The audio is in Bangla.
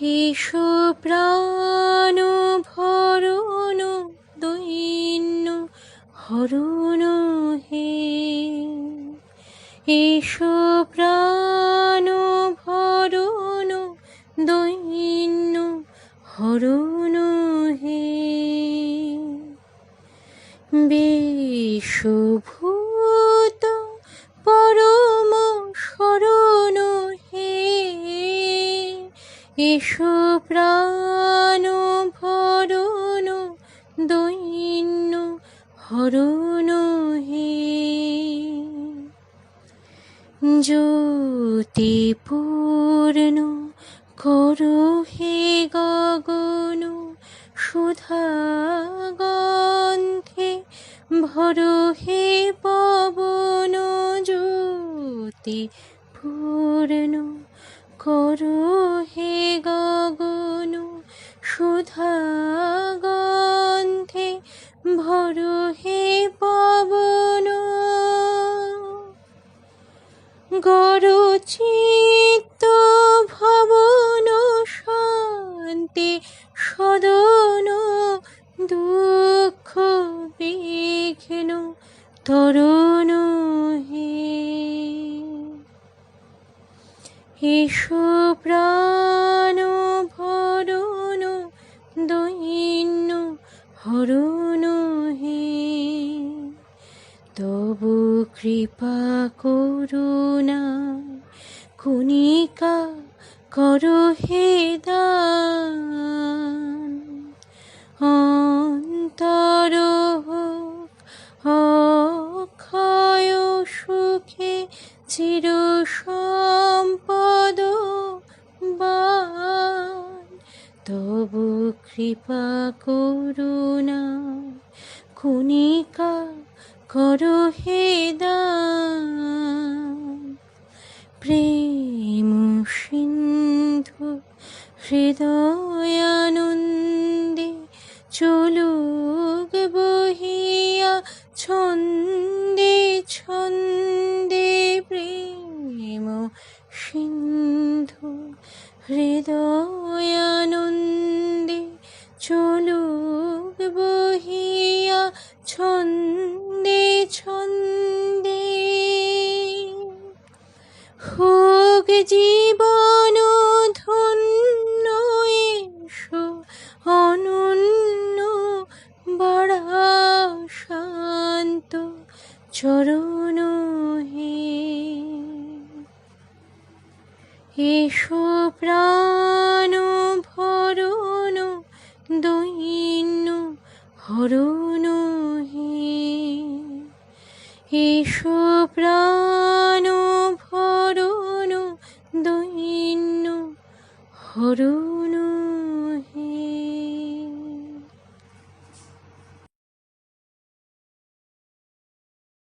এসো প্রাণ ভরণ দৈন্য হরণ হে এসো প্রাণ ভরণ দৈন্য হরণ হে বিশ্বভূত এসো প্রাণ দৈন্য হরণ হে। জ্যোতিপূর্ণ করো হে গগন, সুধা গন্ধে ভরো হে পবন। জ্যোতি পূর্ণ করো হে গগন সুধা গন্ধে, ভরো হে পবন। গরু চিত্ত ভবন শান্তি, সদন দুঃখ বিঘ্ন তরুণ এসো প্রাণ ভরণ দৈন্য হরণ হে তবু কৃপা করুণা কুনিকা করো হে অন্তর হোক অক্ষয় সুখে চির তবু কৃপা করুণা কুনিকা করো হে প্রেম সিন্ধু হৃদয়ানন্দে চলুক বহিয়া ছন্দে ছন্দে প্রেম সিন্ধু হৃদয়ানন্দে চলুক বহিয়া ছন্দে ছন্দে। হোক জীবন ধন্য এসো, অনন্য বড়া শান্ত চরণ হে। এসো প্রাণ ভরণ দৈন্যু হরণহি এসো প্রাণ ভরণ দৈন্য হরণ